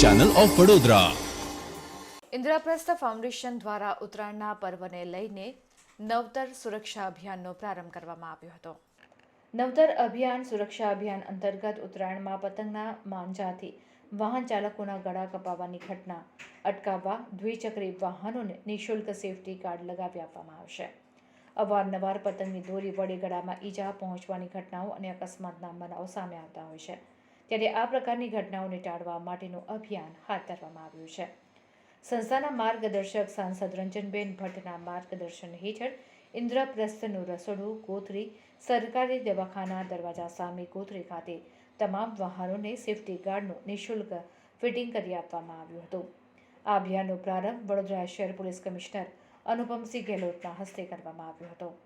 Channel of Vadodara Indraprastha foundation દ્વારા ઉત્તરાયણના પર્વને લઈને નવતર સુરક્ષા અભિયાનનો પ્રારંભ કરવામાં આવ્યો હતો. નવતર અભિયાન સુરક્ષા અભિયાન અંતર્ગત ઉત્તરાયણમાં પતંગના માંજાથી વાહન ચાલકોના ગળા કપાવવાની ઘટના અટકાવવા દ્વિચક્રી વાહનોને નિઃશુલ્ક સેફટી કાર્ડ લગાવી આપવામાં આવશે. અવારનવાર પતંગની દોરી વડે ગળામાં ઈજા પહોંચવાની ઘટનાઓ અને અકસ્માતના બનાવો સામે આવતા હોય છે. ત્યારે આ પ્રકારની ઘટનાઓને ટાળવા માટેનું અભિયાન હાથ ધરવામાં આવ્યું છે. સંસ્થાના માર્ગદર્શક સાંસદ રંજનબેન ભટ્ટના માર્ગદર્શન હેઠળ ઇન્દ્રપ્રસ્થનું રસોડું કોથરી સરકારી દવાખાના, દરવાજા સામે કોથરી ખાતે તમામ વાહનોને સેફટી ગાર્ડનું નિઃશુલ્ક ફિટિંગ કરી આપવામાં આવ્યું હતું. આ અભિયાનનો પ્રારંભ વડોદરા શહેર પોલીસ કમિશનર અનુપમસિંહ ગેહલોતના હસ્તે કરવામાં આવ્યો હતો.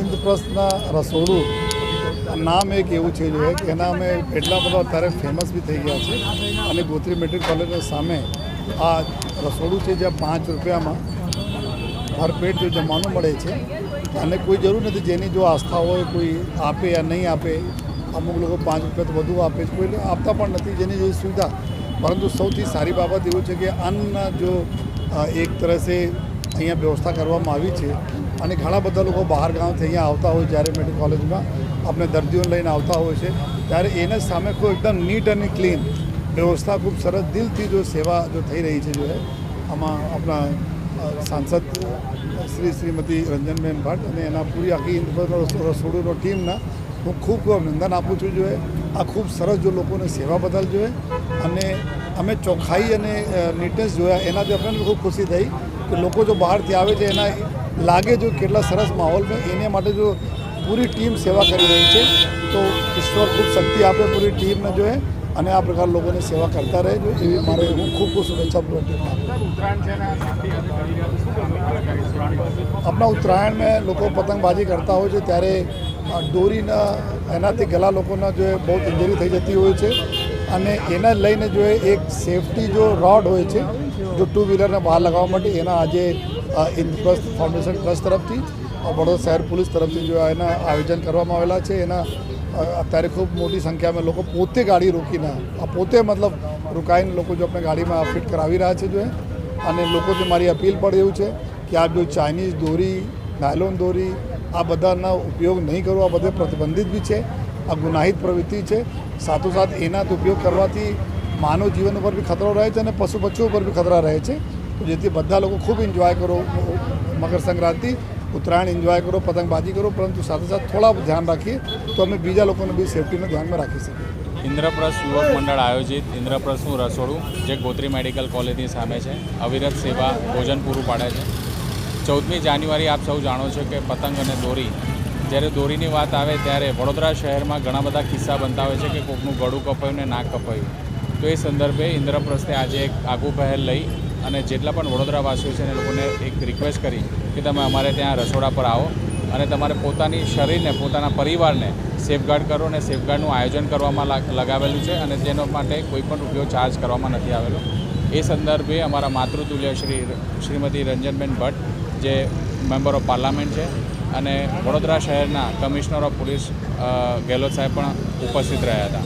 ઇન્દ્રપ્રસ્થના રસોડું. નામ એક એવું છે જો કે એના અમે એટલા બધા અત્યારે ફેમસ બી થઈ ગયા છે. અને ગોત્રી મેટ્રિક કોલેજના સામે આ રસોડું છે જ્યાં પાંચ રૂપિયામાં ભરપેટ જો જમવાનું મળે છે. અને કોઈ જરૂર નથી જેની જો આસ્થા હોય, કોઈ આપે યા નહીં આપે, અમુક લોકો પાંચ રૂપિયા તો વધુ આપે છે. કોઈ આપતા પણ નથી જેની જેવી સુવિધા. પરંતુ સૌથી સારી બાબત એવું છે કે અન્ન જો એક તરફે અહીંયા વ્યવસ્થા કરવામાં આવી છે અને ઘણા બધા લોકો બહાર ગામથી અહીંયા આવતા હોય જ્યારે મેડિકલ કોલેજમાં આપણે દર્દીઓને લઈને આવતા હોય છે, ત્યારે એને સામે કોઈ એકદમ નીટ અને ક્લીન વ્યવસ્થા ખૂબ સરસ દિલથી જો સેવા જો થઈ રહી છે, જો આમાં આપણા સાંસદ શ્રી શ્રીમતી રંજનબેન ભટ્ટ અને એના પૂરી આખી રસોડુનો ટીમના હું ખૂબ ખૂબ અભિનંદન આપું છું જોઈએ આ ખૂબ સરસ જો લોકોને સેવા બદલ જોઈએ અને અમે ચોખ્ખાઈ અને નીટનેસ જોયા, એનાથી આપણને ખૂબ ખુશી થઈ કે લોકો જો બહારથી આવે છે, એના લાગે જો કેટલા સરસ માહોલમાં એને માટે જો પૂરી ટીમ સેવા કરી રહી છે, તો ઈશ્વર ખૂબ શક્તિ આપે પૂરી ટીમને જોઈએ અને આ પ્રકાર લોકોને સેવા કરતા રહે જો, એવી મારે હું ખૂબ ખૂબ શુભેચ્છા આપણા ઉત્તરાયણમાં લોકો પતંગબાજી કરતા હોય છે, ત્યારે દોરીના, એનાથી ગલા લોકોના જો બહુ ઇન્જરી થઈ જતી હોય છે, અને એને લઈને જો એક સેફટી જો રોડ હોય છે, જો ટુ વ્હીલરને બહાર લગાવવા માટે એના આજે ઇન્દ્રપ્રસ્થ ફાઉન્ડેશન ટ્રસ્ટ તરફથી વડોદરા શહેર પોલીસ તરફથી જો એના આયોજન કરવામાં આવેલા છે, એના અત્યારે ખૂબ મોટી સંખ્યામાં લોકો પોતે ગાડી રોકીને પોતે મતલબ રોકાઈને લોકો જો આપણે ગાડીમાં ફિટ કરાવી રહ્યા છે જો અને લોકોથી મારી અપીલ પણ એવું છે કે આ જો ચાઇનીઝ દોરી, નાયલોન દોરી, આ બધાના ઉપયોગ નહીં કરવો આ બધે પ્રતિબંધિત બી છે, આ ગુનાહિત પ્રવૃત્તિ છે, સાથોસાથ એના ઉપયોગ કરવાથી માનવ જીવન ઉપર બી ખતરો રહે છે અને પશુ પક્ષીઓ ઉપર બી ખતરા રહે છે. જેથી બધા લોકો ખૂબ એન્જોય કરો, મકર સંક્રાંતિ, ઉત્તરાયણ એન્જોય કરો, પતંગબાજી કરો, પરંતુ સાથે સાથે થોડા ધ્યાન રાખીએ તો અમે બીજા લોકોને બી સેફટીને ધ્યાનમાં રાખી શકીએ. ઇન્દ્રપ્રસ્થ યુવક મંડળ આયોજિત ઇન્દ્રપ્રસ્થનું રસોડું, જે ગોત્રી મેડિકલ કોલેજની સામે છે, અવિરત સેવા ભોજન પૂરું પાડે છે. ચૌદમી જાન્યુઆરી આપ સૌ જાણો છો કે પતંગ અને દોરી, જ્યારે દોરીની વાત આવે ત્યારે વડોદરા શહેરમાં ઘણા બધા કિસ્સા બનતા હોય છે કે કોકનું ગળું કપાયું ને નાક કપાયું. તો એ સંદર્ભે ઇન્દ્રપ્રસ્થે આજે એક આગવું પહેલ લઈ અને જેટલા પણ વડોદરાવાસીઓ છે એ લોકોને એક રિક્વેસ્ટ કરી કે તમે અમારે ત્યાં રસોડા પર આવો અને તમારે પોતાની શરીરને, પોતાના પરિવારને સેફગાર્ડ કરો અને સેફગાર્ડનું આયોજન કરવામાં લાગ- લગાવેલું છે અને તેનો માટે કોઈ પણ રૂપિયો ચાર્જ કરવામાં નથી આવેલો. એ સંદર્ભે અમારા માતૃતુલ્ય શ્રી શ્રીમતી રંજનબેન ભટ્ટ, જે મેમ્બર ઓફ પાર્લામેન્ટ છે અને વડોદરા શહેરના કમિશનર ઓફ પોલીસ ગેહલોત સાહેબ પણ ઉપસ્થિત રહ્યા હતા.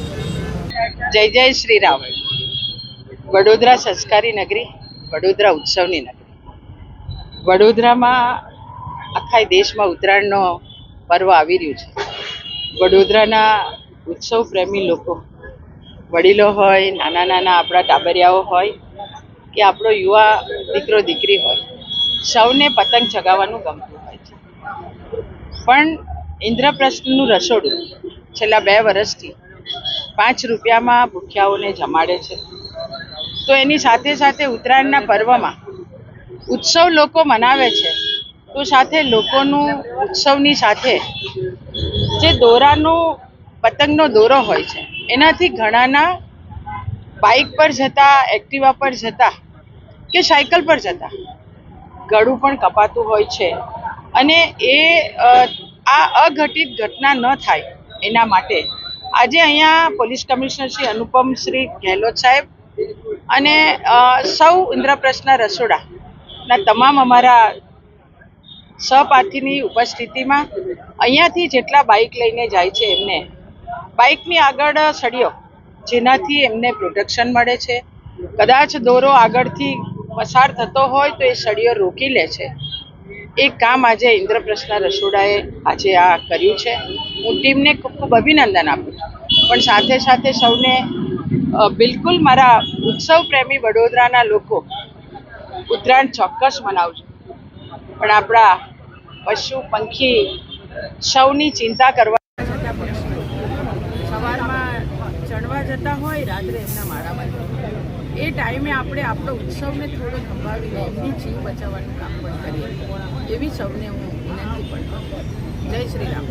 જય જય શ્રી રામ વડોદરા સંસ્કારી નગરી. વડોદરા ઉત્સવની નગરી. વડોદરામાં આખા દેશમાં ઉત્તરાયણનો પર્વ આવી રહ્યું છે. વડોદરાના ઉત્સવ પ્રેમી લોકો, વડીલો હોય, નાના નાના આપણા ટાબરિયાઓ હોય, કે આપણો યુવા દીકરો દીકરી હોય, સૌને પતંગ ચગાવવાનું ગમતું હોય છે. પણ ઇન્દ્રપ્રસ્થનું રસોડું છેલ્લા બે વર્ષથી પાંચ રૂપિયામાં ભૂખ્યાઓને જમાડે છે. તો એની સાથે સાથે ઉત્તરાયણના પર્વમાં ઉત્સવ લોકો મનાવે છે. તો સાથે લોકોનું ઉત્સવની સાથે જે દોરાનો, પતંગનો દોરો હોય છે, એનાથી ઘણાના બાઇક પર જતા, એક્ટિવા પર જતા કે સાયકલ પર જતા ગળું પણ કપાતું હોય છે. અને એ આ અઘટિત ઘટના ન થાય એના માટે આજે અહીંયા પોલીસ કમિશનર શ્રી અનુપમ શ્રી ગેહલોત સાહેબ અને સૌ ઇન્દ્રપ્રસ્થના રસોડાના તમામ અમારા સહપાઠીની ઉપસ્થિતિમાં અહીંયાથી જેટલા બાઇક લઈને જાય છે એમને, બાઇકની આગળ સળિયો જેનાથી એમને પ્રોટેક્શન મળે છે. કદાચ દોરો આગળથી પસાર થતો હોય તો એ સળિયો રોકી લે છે. એ કામ આજે ઇન્દ્રપ્રસ્થના રસોડાએ આજે આ કર્યું છે. હું ટીમને ખૂબ ખૂબ અભિનંદન આપું છું. પણ સાથે સાથે સૌને બિલકુલ મારા ઉત્સવ પ્રેમી વડોદરાના લોકો ઉત્તરાયણ ચોક્કસ મનાવજો. પણ આપણા પશુ પંખી સૌની ચિંતા કરવા સવારમાં ચણવા જતા હોય, રાત્રે એમના માળામાં એ ટાઈમે આપણે આપણો ઉત્સવને થોડો સંભાળીને એમની જીવ બચાવવાનું કામ પણ કરીએ. એવી સૌને હું વિનંતી પણ જય શ્રી રામ.